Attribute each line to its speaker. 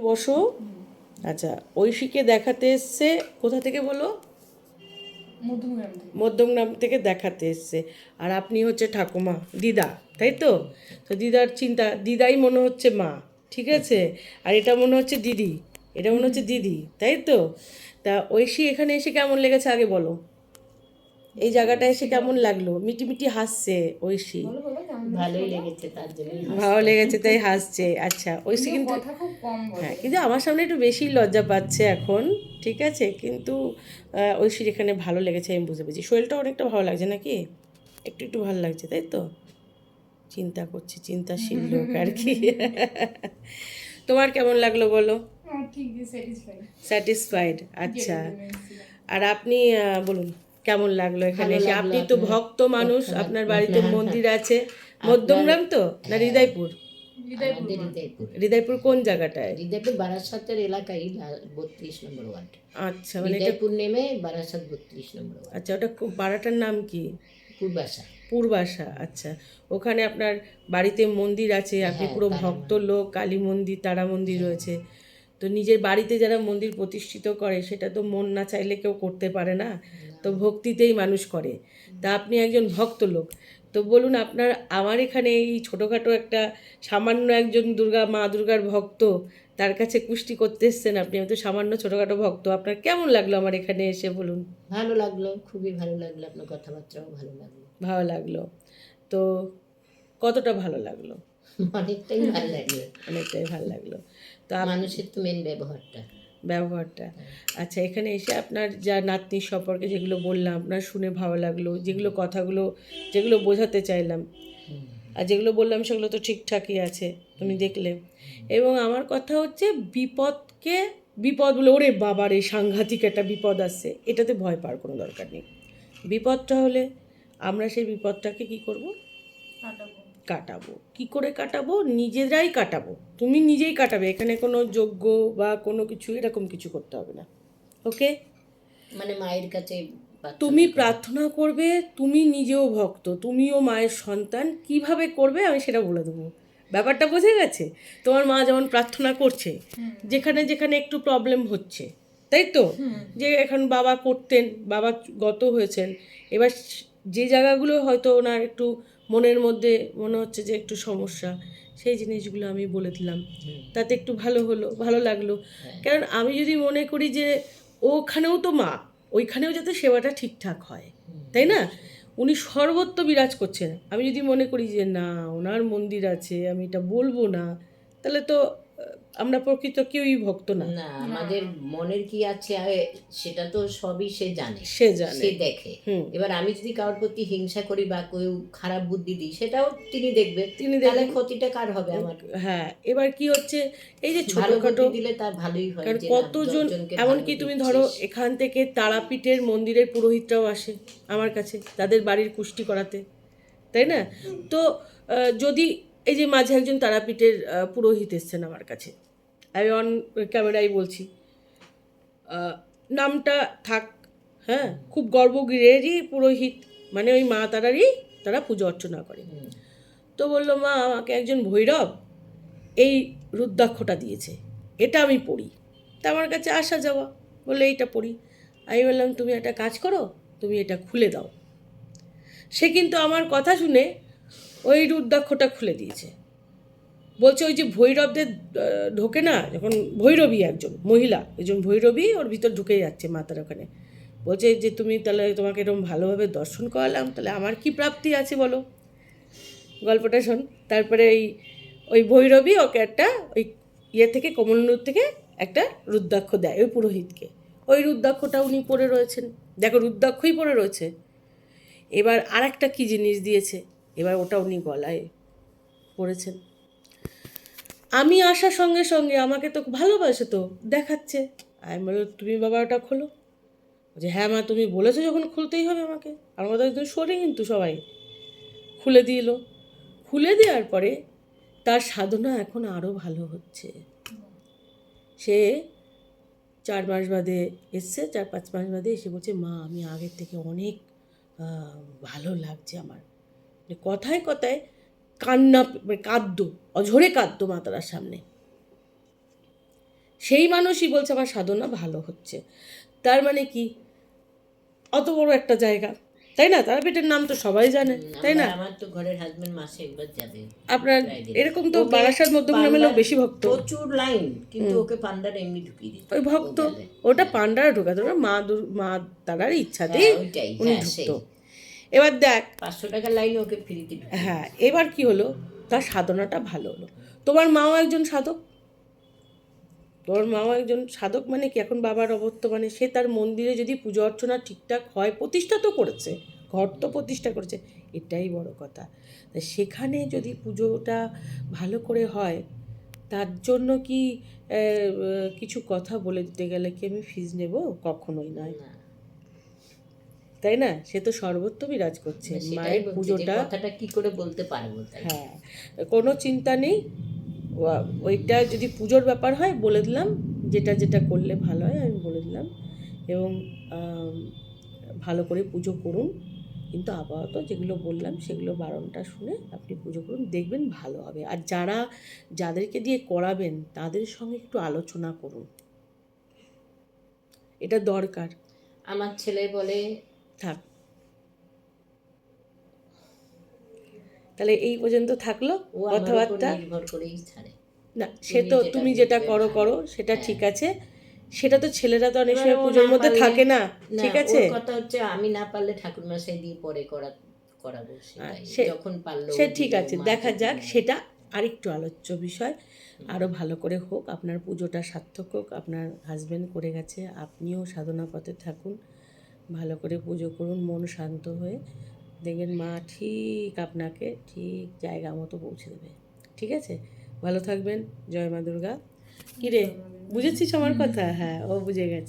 Speaker 1: বসো। আচ্ছা ঐশীকে দেখাতে এসছে কোথা থেকে বলো?
Speaker 2: মধ্যমগ্রাম থেকে।
Speaker 1: থেকে দেখাতে এসছে। আর আপনি হচ্ছে ঠাকুমা দিদা তাই তো? তো দিদার চিন্তা দিদাই মনে হচ্ছে মা ঠিক আছে? আর এটা মনে হচ্ছে দিদি এটা মনে হচ্ছে দিদি তাই তো? তা ঐশী এখানে এসে কেমন লেগেছে আগে বলো। এই জায়গাটা এসে কেমন লাগল? মিটি মিটি হাসছে ঐশী।
Speaker 3: ভালোই লেগেছে তার জন্য।
Speaker 1: ভালো লেগেছে তাই হাসছে। আচ্ছা কিন্তু
Speaker 2: খুব কম বলে।
Speaker 1: হ্যাঁ কিন্তু আমার সামনে একটু বেশি লজ্জা পাচ্ছে এখন ঠিক আছে? কিন্তু আহ, ঐশীর এখানে ভালো লেগেছে আমি বুঝতে পেরেছি শরীরটা অনেকটা ভালো লাগছে নাকি? একটু একটু ভালো লাগছে তাই তো? চিন্তা করছি চিন্তাশীল লোক আর কি। তোমার কেমন লাগল বলো?
Speaker 2: স্যাটিসফাইড
Speaker 1: আচ্ছা। আর আপনি বলুন। কেমন লাগল এখানে এসে? আপনি তো ভক্ত মানুষ আপনার বাড়িতে মন্দির আছে। মধ্যমগ্রাম তো? না হৃদয়পুর?
Speaker 3: হৃদয়পুর।
Speaker 1: হৃদয়পুর কোন জায়গাটায়?
Speaker 3: হৃদয়পুর বারাসাতের এলাকায় বত্রিশ নম্বর ওয়ার্ড।
Speaker 1: আচ্ছা মানে
Speaker 3: হৃদয়পুর নেমে বারাসাত বত্রিশ নম্বর
Speaker 1: আচ্ছা ওটা পাড়াটার নাম কি?
Speaker 3: পূর্বাশা
Speaker 1: পূর্বাশা আচ্ছা। ওখানে আপনার বাড়িতে মন্দির আছে আপনি পুরো ভক্ত লোক কালী মন্দির তারা মন্দির রয়েছে। তো নিজের বাড়িতে যারা মন্দির প্রতিষ্ঠিত করে সেটা তো মন না চাইলে কেউ করতে পারে না। তো ভক্তিতেই মানুষ করে। তা আপনি একজন ভক্ত লোক তো বলুন আপনার আমার এখানে এই ছোটোখাটো একটা সামান্য একজন দুর্গা মা দুর্গার ভক্ত তার কাছে কুষ্টি করতে এসছেন আপনি আমি তো সামান্য ছোটোখাটো ভক্ত আপনার কেমন লাগল আমার এখানে এসে বলুন?
Speaker 3: ভালো লাগল খুবই ভালো লাগল আপনার কথাবার্তাও ভালো লাগল।
Speaker 1: ভালো লাগল। তো কতটা ভালো লাগল?
Speaker 3: অনেকটাই ভালো লাগল।
Speaker 1: অনেকটাই ভালো লাগল। তো
Speaker 3: মানুষের তো মেন ব্যবহারটা।
Speaker 1: ব্যবহারটা। আচ্ছা এখানে এসে আপনার যা নাতনির সম্পর্কে যেগুলো বললাম আপনার শুনে ভালো লাগল যেগুলো কথাগুলো যেগুলো বোঝাতে চাইলাম। আর যেগুলো বললাম সেগুলো তো ঠিকঠাকই আছে তুমি দেখলে। এবং আমার কথা হচ্ছে বিপদকে বিপদ বলে ওরে বাবার এই সাংঘাতিক একটা বিপদ আসছে। এটাতে ভয় পাওয়ার কোনো দরকার নেই। বিপদটা হলে আমরা সেই বিপদটাকে কি করব।
Speaker 2: কাটাবো?
Speaker 1: কি করে কাটাবো? নিজেরাই কাটাবো। তুমি নিজেই কাটাবে। এখানে কোনো যোগ্য বা কোনো কিছু এরকম কিছু করতে হবে না। ওকে?
Speaker 3: মানে মায়ের কাছে
Speaker 1: তুমি প্রার্থনা করবে তুমি নিজেও ভক্ত তুমিও মায়ের সন্তান। কীভাবে করবে আমি সেটা বলে দেবো। ব্যাপারটা বোঝা গেছে? তোমার মা যেমন প্রার্থনা করছে যেখানে যেখানে একটু প্রবলেম হচ্ছে। তাই তো? যে এখন বাবা করতেন বাবা গত হয়েছেন এবার যে জায়গাগুলো হয়তো ওনার একটু মনের মধ্যে মনে হচ্ছে যে একটু সমস্যা সেই জিনিসগুলো আমি বলে দিলাম। তাতে একটু ভালো হলো ভালো লাগল। কারণ আমি যদি মনে করি যে ওখানেও তো মা ওইখানেও যাতে সেবাটা ঠিকঠাক হয় তাই না? উনি সর্বত্র বিরাজ করছেন। আমি যদি মনে করি যে না ওনার মন্দির আছে আমি এটা বলব না তাহলে তো আমরা প্রকৃত কেউই ভক্ত না।
Speaker 3: না আমাদের মনের কি আছে সেটা তো সবই সে জানে
Speaker 1: সে জানে।
Speaker 3: সে দেখে। এবার আমি যদি কারোর প্রতি হিংসা করি বা কেউ খারাপ বুদ্ধি দিই সেটাও তিনি দেখবে।
Speaker 1: তিনি
Speaker 3: তাহলে ক্ষতিটা কার হবে আমার?
Speaker 1: হ্যাঁ এবার কি হচ্ছে এই যে ছোটখাটো
Speaker 3: দিলে তার ভালোই হয়
Speaker 1: কারণ কতজন এমনকি তুমি ধরো এখান থেকে তারাপীঠের মন্দিরের পুরোহিতরাও আসে আমার কাছে তাদের বাড়ির কুষ্টি করাতে তাই না? তো যদি এই যে মাঝে একজন তারাপীঠের পুরোহিত এসছেন আমার কাছে। আমি অন ক্যামেরায় বলছি নামটা থাক হ্যাঁ খুব গর্বগৃহেরই পুরোহিত মানে ওই মা তারারই তারা পুজো অর্চনা করে তো বলল মা আমাকে একজন ভৈরব এই রুদ্রাক্ষটা দিয়েছে এটা আমি পড়ি। তা আমার কাছে আসা যাওয়া বলল এইটা পড়ি। আমি বললাম তুমি একটা কাজ করো তুমি এটা খুলে দাও। সে কিন্তু আমার কথা শুনে ওই রুদ্রাক্ষটা খুলে দিয়েছে। বলছে ওই যে ভৈরবদের ঢোকে না, যখন ভৈরবী একজন, মহিলা একজন ভৈরবী ওর ভিতর ঢুকে যাচ্ছে মাতার ওখানে। বলছে যে তুমি তাহলে তোমাকে এরকম ভালোভাবে দর্শন করালাম, তাহলে আমার কি প্রাপ্তি আছে বলো? গল্পটা শোন। তারপরে ওই ওই ভৈরবী ওকে একটা ওই ইয়ে থেকে, কমলনুর থেকে একটা রুদ্রাক্ষ দেয়, ওই পুরোহিতকে। ওই রুদ্রাক্ষটা উনি পরে রয়েছেন। দেখো রুদ্রাক্ষই পরে রয়েছে। এবার আর একটা কী জিনিস দিয়েছে? এবার ওটা উনি গলায় পড়েছেন। আমি আসার সঙ্গে সঙ্গে আমাকে তো ভালোবাসে তো, দেখাচ্ছে। আমি বললাম, তুমি বাবা ওটা খোলো। যে হ্যাঁ মা, তুমি বলেছ যখন খুলতেই হবে আমাকে। আমার তো একদম সরে কিন্তু সবাই খুলে দিল। খুলে দেওয়ার পরে তার সাধনা এখন আরও ভালো হচ্ছে। সে চার মাস বাদে এসছে, চার পাঁচ মাস বাদে এসে বলছে, মা, আমি আগের থেকে অনেক ভালো লাগছে আমার। কথায় কথায় কান্না মানে কাঁদ্য অঝরে কাঁদ্য মা তারার সামনে। সেই মানুষই বলছে আমার সাধনা ভালো হচ্ছে। তার মানে কি? অত বড় একটা জায়গা। তাই না? তারাপীঠের নাম তো সবাই জানে তাই না?
Speaker 3: আমার তো ঘরের হাজবেন্ড মাসে একবার যাবে।
Speaker 1: আপনার এরকম তো বারাসাত মধ্যমগ্রামে লোক বেশি ভক্ত।
Speaker 3: প্রচুর লাইন কিন্তু ওকে পান্ডার এমনি ঢুকিয়ে দিত
Speaker 1: ওই ভক্ত ওটা পান্ডারা ঢোকাতো মা মা তারার ইচ্ছাতেই
Speaker 3: হ্যাঁ,
Speaker 1: উনি
Speaker 3: হ্যাঁ,
Speaker 1: ঢুকতো। এবার দেখ।
Speaker 3: পাঁচশো টাকার লাইনে ওকে ফ্রিতে ঢুকিয়ে
Speaker 1: হ্যাঁ এবার কি হলো? তার সাধনাটা ভালো হলো। তোমার মাও একজন সাধক? তোমার মাও একজন সাধক মানে কি? এখন বাবার অবর্তমানে সে তার মন্দিরে যদি পুজো অর্চনা ঠিকঠাক হয় প্রতিষ্ঠা তো করেছে ঘর তো প্রতিষ্ঠা করেছে এটাই বড় কথা। তা সেখানে যদি পুজোটা ভালো করে হয় তার জন্য কি কিছু কথা বলে দিতে গেলে কি আমি ফিজ নেব? কখনোই নয়।
Speaker 3: না।
Speaker 1: তাই না? সে তো সর্বত্র বিরাজ করছে। মায়ের পুজোটা
Speaker 3: কথাটা কি করে বলতে পারব
Speaker 1: হ্যাঁ কোনো চিন্তা নেই। ওইটা যদি পুজোর ব্যাপার হয় বলে দিলাম। যেটা যেটা করলে ভালো হয় আমি বলে দিলাম। এবং ভালো করে পুজো করুন। কিন্তু আপাতত যেগুলো বললাম সেগুলো বারণটা শুনে আপনি পুজো করুন। দেখবেন ভালো হবে। আর যারা যাদেরকে দিয়ে করাবেন তাদের সঙ্গে একটু আলোচনা করুন। এটা দরকার।
Speaker 3: আমার ছেলে বলে
Speaker 1: থাক তাহলে এই পর্যন্ত থাকল কথাবার্তা। না সে তো তুমি যেটা করো করো সেটা
Speaker 3: হ্যাঁ।
Speaker 1: ঠিক আছে। সেটা তো ছেলেরা তো অনেক সময় পুজোর মধ্যে থাকে না ঠিক আছে?
Speaker 3: কথা হচ্ছে আমি না পারলে ঠাকুর মশাই দিয়ে পরে করা করাবো
Speaker 1: সে-
Speaker 3: যখন পারল
Speaker 1: সে ঠিক আছে দেখা যাক সেটা আরেকটু আলোচ্য বিষয়। আরও ভালো করে হোক আপনার পুজোটা সার্থক হোক আপনার হাজবেন্ড করে গেছে আপনিও সাধনা পথে থাকুন। ভালো করে পুজো করুন মন শান্ত হয়ে দেখবেন মা ঠিক আপনাকে ঠিক জায়গা মতো পৌঁছে দেবে। ঠিক আছে? ভালো থাকবেন। জয় মা দুর্গা। কিরে বুঝেছিস আমার কথা? হ্যাঁ ও বুঝে গেছে।